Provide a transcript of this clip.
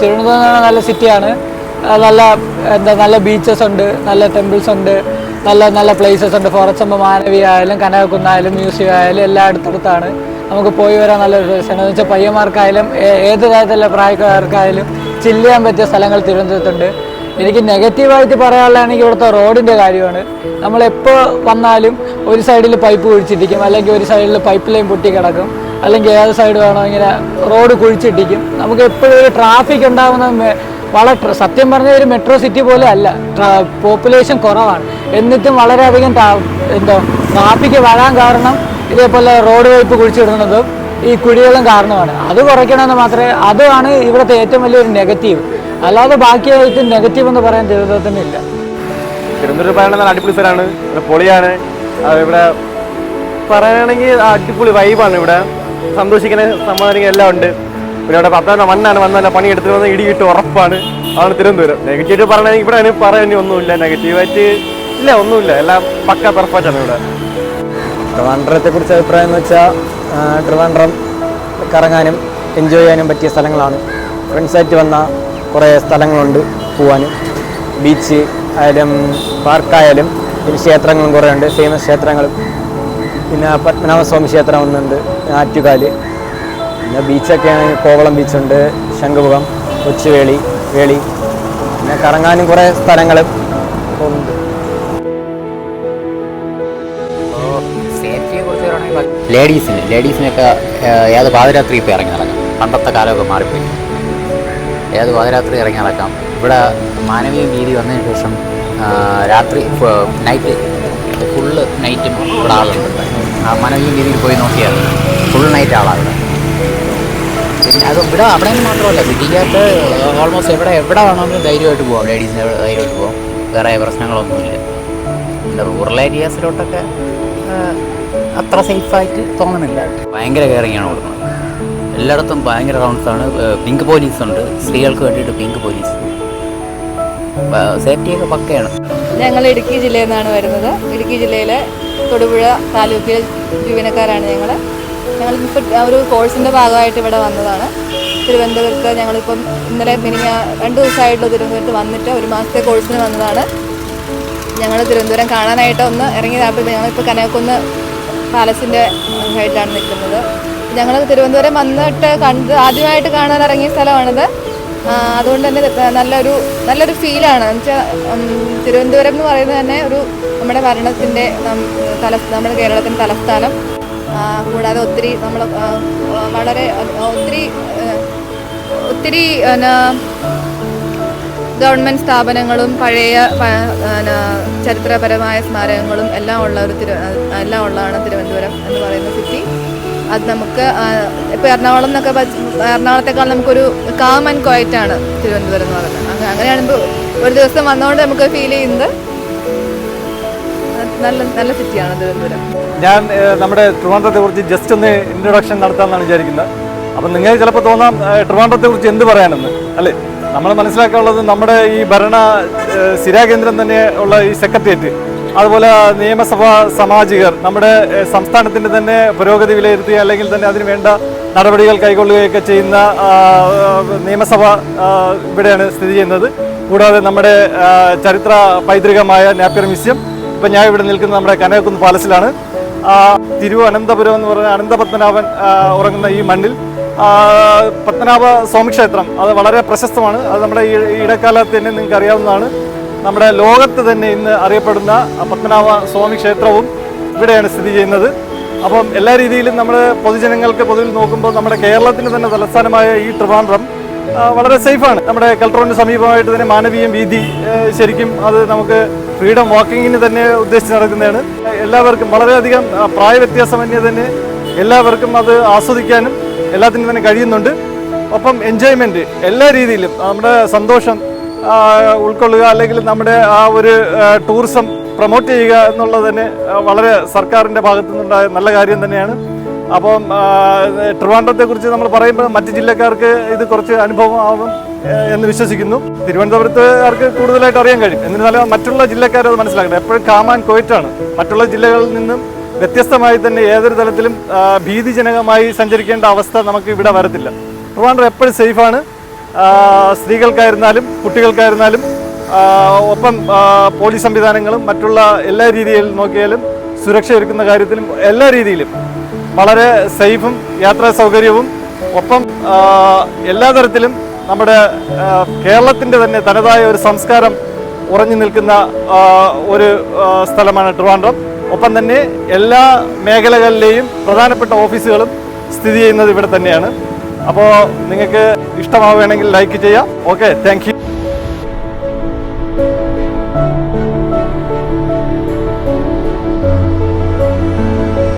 തിരുവനന്തപുരം നല്ല സിറ്റിയാണ്. നല്ല എന്താ നല്ല ബീച്ചസ് ഉണ്ട് നല്ല ടെമ്പിൾസ് ഉണ്ട് നല്ല നല്ല പ്ലേസസ് ഉണ്ട്. ഫോറസ്റ്റ് മാനവി ആയാലും കനകക്കുന്നായാലും മ്യൂസിയം ആയാലും എല്ലാം അടുത്തടുത്താണ്. നമുക്ക് പോയി വരാൻ നല്ല രസമാണ്. എന്ന് വെച്ചാൽ പയ്യന്മാർക്കായാലും ഏത് തരത്തിലുള്ള പ്രായക്കാർക്കായാലും ചില്ല് ചെയ്യാൻ പറ്റിയ സ്ഥലങ്ങൾ തിരുവനന്തപുരത്തുണ്ട്. എനിക്ക് നെഗറ്റീവായിട്ട് പറയാനുള്ളതാണെങ്കിൽ ഇവിടുത്തെ റോഡിന്റെ കാര്യമാണ്. നമ്മൾ എപ്പോൾ വന്നാലും ഒരു സൈഡിൽ പൈപ്പ് കുഴിച്ചിരിക്കും അല്ലെങ്കിൽ ഒരു സൈഡിൽ പൈപ്പ് ലൈൻ പൊട്ടി കിടക്കും. അല്ലെങ്കിൽ ഏത് സൈഡ് വേണോ ഇങ്ങനെ റോഡ് കുഴിച്ചിട്ടിരിക്കും. നമുക്ക് എപ്പോഴും ഒരു ട്രാഫിക് ഉണ്ടാകുന്ന വളരെ സത്യം പറഞ്ഞ ഒരു മെട്രോ സിറ്റി പോലെ അല്ല. പോപ്പുലേഷൻ കുറവാണ്. എന്നിട്ടും വളരെയധികം എന്തോ ട്രാഫിക് വരാൻ കാരണം ഇതേപോലെ റോഡ് വൈപ്പ് കുഴിച്ചിടുന്നതും ഈ കുഴികളും കാരണമാണ്. അത് കുറയ്ക്കണമെന്ന് മാത്രമേ അതാണ് ഇവിടുത്തെ ഏറ്റവും വലിയൊരു നെഗറ്റീവ് അല്ലാതെ ബാക്കിയായിട്ട് നെഗറ്റീവ് എന്ന് പറയാൻ തിരുവനന്തപുരത്തിന് ഇല്ല തിരുവനന്തപുരം നല്ല അടിപൊളി സ്ഥലമാണ്. പൊളിയാണ്. ഇവിടെ പറയുകയാണെങ്കിൽ അടിപൊളി വൈബാണ് ഇവിടെ. സന്തോഷിക്കുന്ന സമാധാനിക്കാൻ എല്ലാം ഉണ്ട്. പിന്നെ ഇവിടെ പത്താം മണ്ണാണ് വന്നല്ല പണി എടുത്തു വന്ന ഇടി കിട്ടും ഉറപ്പാണ്. അതാണ് തിരുവനന്തപുരം. നെഗറ്റീവ് പറഞ്ഞാൽ ഇവിടെ അതിന് പറയാനും ഒന്നുമില്ല. നെഗറ്റീവായിട്ട് ഇല്ല ഒന്നുമില്ല. എല്ലാം പക്ക പെർഫെക്റ്റ് ആണ് ഇവിടെ. ട്രിവാൻഡ്രത്തെ കുറിച്ച് അഭിപ്രായം എന്ന് വെച്ചാൽ ട്രിവാൻഡ്രം കറങ്ങാനും എൻജോയ് ചെയ്യാനും പറ്റിയ സ്ഥലങ്ങളാണ്. ഫ്രണ്ട്സായിട്ട് വന്ന കുറേ സ്ഥലങ്ങളുണ്ട് പോവാനും. ബീച്ച് ആയാലും പാർക്കായാലും പിന്നെ ക്ഷേത്രങ്ങളും കുറേ ഉണ്ട്. ഫേമസ് ക്ഷേത്രങ്ങളും. പിന്നെ പത്മനാഭസ്വാമി ക്ഷേത്രം ഒന്നുണ്ട് ആറ്റുകാൽ. പിന്നെ ബീച്ചൊക്കെ ആണെങ്കിൽ കോവളം ബീച്ചുണ്ട് ശംഖുമുഖം കൊച്ചുവേളി വേളി. പിന്നെ കറങ്ങാനും കുറേ സ്ഥലങ്ങൾ ഉണ്ട്. ലേഡീസിന് ലേഡീസിനൊക്കെ ഏത് പാതിരാത്രി ഇപ്പോൾ ഇറങ്ങി നടക്കാം? പണ്ടത്തെ കാലമൊക്കെ മാറിപ്പോയി. ഏത് പാതിരാത്രി ഇറങ്ങി നടക്കാം? ഇവിടെ മാനവീയ വീതി വന്നതിന് ശേഷം രാത്രി നൈറ്റ് ഫുള്ള് നൈറ്റും ഇവിടെ ആളുണ്ട് ആ രീതിയിൽ പോയി നോക്കിയാൽ ഫുൾ നൈറ്റ് ആളാണ്. പിന്നെ അത് ഇവിടെ അവിടെ നിന്ന് മാത്രമല്ല വീട്ടിക്കകത്ത് ഓൾമോസ്റ്റ് എവിടെ എവിടെ വേണമെങ്കിലും ധൈര്യമായിട്ട് പോകാം ലേഡീസിന് ധൈര്യമായിട്ട് പോകാം വേറെ പ്രശ്നങ്ങളൊന്നുമില്ല. പിന്നെ റൂറൽ ഏരിയാസിലോട്ടൊക്കെ അത്ര സേഫായിട്ട് തോന്നുന്നില്ല ഭയങ്കര കെയറിങ്ങാണ് കൊടുക്കുന്നത് എല്ലായിടത്തും ഭയങ്കര റൗണ്ട്സാണ് പിങ്ക് പോലീസ് ഉണ്ട്. സ്ത്രീകൾക്ക് വേണ്ടിയിട്ട് പിങ്ക് പോലീസ് സേഫ്റ്റിയൊക്കെ പക്കയാണ്. ഞങ്ങൾ ഇടുക്കി ജില്ലയിൽ നിന്നാണ് വരുന്നത്. ഇടുക്കി ജില്ലയിലെ തൊടുപുഴ താലൂക്കിൽ ജീവനക്കാരാണ് ഞങ്ങൾ. ഞങ്ങളിപ്പോൾ ഒരു കോഴ്സിന്റെ ഭാഗമായിട്ട് ഇവിടെ വന്നതാണ്. തിരുവനന്തപുരത്ത് ഞങ്ങളിപ്പം ഇന്നലെ മിനിഞ്ഞ രണ്ട് ദിവസമായിട്ടുള്ള തിരുവനന്തപുരത്ത് വന്നിട്ട് ഒരു മാസത്തെ കോഴ്സിന് വന്നതാണ്. ഞങ്ങൾ തിരുവനന്തപുരം കാണാനായിട്ട് ഒന്ന് ഇറങ്ങിയതായപ്പോൾ ഞങ്ങളിപ്പോൾ കനകക്കുന്ന് പാലസിന്റെ ആയിട്ടാണ് നിൽക്കുന്നത്. ഞങ്ങൾ തിരുവനന്തപുരം വന്നിട്ട് കണ്ട് ആദ്യമായിട്ട് കാണാൻ ഇറങ്ങിയ സ്ഥലമാണിത്. അതുകൊണ്ട് തന്നെ നല്ലൊരു നല്ലൊരു ഫീലാണ്. എന്നുവെച്ചാൽ തിരുവനന്തപുരം എന്ന് പറയുന്നത് തന്നെ ഒരു നമ്മുടെ ഭരണത്തിന്റെ തല നമ്മുടെ കേരളത്തിന്റെ തലസ്ഥാനം. കൂടാതെ ഒത്തിരി നമ്മൾ വളരെ ഒത്തിരി ഒത്തിരി ഗവൺമെന്റ് സ്ഥാപനങ്ങളും പഴയ ചരിത്രപരമായ സ്മാരകങ്ങളും എല്ലാം ഉള്ള ഒരു തിരു എല്ലാം ഉള്ളതാണ് തിരുവനന്തപുരം എന്ന് അത് നമുക്ക് ഇപ്പോൾ എറണാകുളം എന്നൊക്കെ എറണാകുളത്തെക്കാൾ നമുക്കൊരു കാം ആൻഡ് ക്വയറ്റ് ആണ് തിരുവനന്തപുരം എന്ന് പറയുന്നത്. അങ്ങ- അങ്ങനെയാണ് ഒരു ദിവസം വന്നുകൊണ്ട് നമുക്ക് ഫീൽ ചെയ്യുന്നത് നല്ല നല്ല സിറ്റിയാണ് തിരുവനന്തപുരം. ഞാൻ നമ്മുടെ ട്രിവാൻഡ്രത്തെ കുറിച്ച് ജസ്റ്റ് ഒന്ന് ഇൻട്രൊഡക്ഷൻ നടത്താമെന്നാണ് വിചാരിക്കുന്നത്. അപ്പം നിങ്ങൾക്ക് ചിലപ്പോൾ തോന്നാം ട്രിവാൻഡ്രത്തെ കുറിച്ച് എന്ത് പറയാനെന്ന്. അല്ലേ? നമ്മൾ മനസ്സിലാക്കാനുള്ളത് നമ്മുടെ ഈ ഭരണ സ്ഥിരാകേന്ദ്രം തന്നെ ഉള്ള ഈ സെക്രട്ടേറിയറ്റ് അതുപോലെ നിയമസഭാ സമാജികർ നമ്മുടെ സംസ്ഥാനത്തിന്റെ തന്നെ പുരോഗതി വിലയിരുത്തുക അല്ലെങ്കിൽ തന്നെ അതിന് വേണ്ട നടപടികൾ കൈക്കൊള്ളുകയൊക്കെ ചെയ്യുന്ന നിയമസഭ ഇവിടെയാണ് സ്ഥിതി ചെയ്യുന്നത്. കൂടാതെ നമ്മുടെ ചരിത്ര പൈതൃകമായ നാപ്പിയർ മ്യൂസിയം ഇപ്പം ഞാൻ ഇവിടെ നിൽക്കുന്നത് നമ്മുടെ കനകക്കുന്ന് പാലസിലാണ്. തിരുവനന്തപുരം എന്ന് പറഞ്ഞ അനന്തപത്മനാഭൻ ഉറങ്ങുന്ന ഈ മണ്ണിൽ. പത്മനാഭ സ്വാമി ക്ഷേത്രം അത് വളരെ പ്രശസ്തമാണ്. അത് നമ്മുടെ ഈ ഇടക്കാലത്ത് തന്നെ നിങ്ങൾക്ക് അറിയാവുന്നതാണ്. നമ്മുടെ ലോകത്ത് തന്നെ ഇന്ന് അറിയപ്പെടുന്ന പത്മനാഭ സ്വാമി ക്ഷേത്രവും ഇവിടെയാണ് സ്ഥിതി ചെയ്യുന്നത്. അപ്പം എല്ലാ രീതിയിലും നമ്മൾ പൊതുജനങ്ങൾക്ക് പൊതുവിൽ നോക്കുമ്പോൾ നമ്മുടെ കേരളത്തിന് തന്നെ തലസ്ഥാനമായ ഈ ട്രിവാൻഡ്രം വളരെ സേഫാണ്. നമ്മുടെ കൽട്രോണിന് സമീപമായിട്ട് തന്നെ മാനവീയം വീതി ശരിക്കും അത് നമുക്ക് ഫ്രീഡം വാക്കിങ്ങിന് തന്നെ ഉദ്ദേശിച്ച് നടക്കുന്നതാണ്. എല്ലാവർക്കും വളരെയധികം പ്രായവ്യത്യാസമന്യേ തന്നെ എല്ലാവർക്കും അത് ആസ്വദിക്കാനും എല്ലാത്തിനും തന്നെ കഴിയുന്നുണ്ട്. ഒപ്പം എൻജോയ്മെന്റ് എല്ലാ രീതിയിലും നമ്മുടെ സന്തോഷം ഉൾക്കൊള്ളുക അല്ലെങ്കിൽ നമ്മുടെ ആ ഒരു ടൂറിസം പ്രൊമോട്ട് ചെയ്യുക എന്നുള്ളത് തന്നെ വളരെ സർക്കാരിന്റെ ഭാഗത്തു നിന്നുണ്ടായ നല്ല കാര്യം തന്നെയാണ്. അപ്പം ട്രിവാൻഡ്രത്തെക്കുറിച്ച് നമ്മൾ പറയുമ്പോൾ മറ്റ് ജില്ലക്കാർക്ക് ഇത് കുറച്ച് അനുഭവമാകും എന്ന് വിശ്വസിക്കുന്നു. തിരുവനന്തപുരത്തുകാർക്ക് കൂടുതലായിട്ട് അറിയാൻ കഴിയും. എന്നിരുന്നാലും മറ്റുള്ള ജില്ലക്കാർ അത് മനസ്സിലാക്കണം എപ്പോഴും കാമാൻ കോയറ്റാണ്. മറ്റുള്ള ജില്ലകളിൽ നിന്നും വ്യത്യസ്തമായി തന്നെ ഏതൊരു തലത്തിലും ഭീതിജനകമായി സഞ്ചരിക്കേണ്ട അവസ്ഥ നമുക്ക് ഇവിടെ വരത്തില്ല. ട്രിവാൻഡ്രം എപ്പോഴും സേഫാണ്. സ്ത്രീകൾക്കായിരുന്നാലും കുട്ടികൾക്കായിരുന്നാലും ഒപ്പം പോലീസ് സംവിധാനങ്ങളും മറ്റുള്ള എല്ലാ രീതിയിൽ നോക്കിയാലും സുരക്ഷ ഒരുക്കുന്ന കാര്യത്തിലും എല്ലാ രീതിയിലും വളരെ സേഫും യാത്രാ സൗകര്യവും ഒപ്പം എല്ലാ തരത്തിലും നമ്മുടെ കേരളത്തിന്റെ തന്നെ തനതായ ഒരു സംസ്കാരം ഉറഞ്ഞു നിൽക്കുന്ന ഒരു സ്ഥലമാണ് ട്രിവാൻഡ്രം. ഒപ്പം തന്നെ എല്ലാ മേഖലകളിലെയും പ്രധാനപ്പെട്ട ഓഫീസുകളും സ്ഥിതി ചെയ്യുന്നത് ഇവിടെ തന്നെയാണ്. അപ്പോൾ നിങ്ങൾക്ക് ഇഷ്ടമാവുകയാണെങ്കിൽ ലൈക്ക് ചെയ്യാം ഓക്കെ താങ്ക്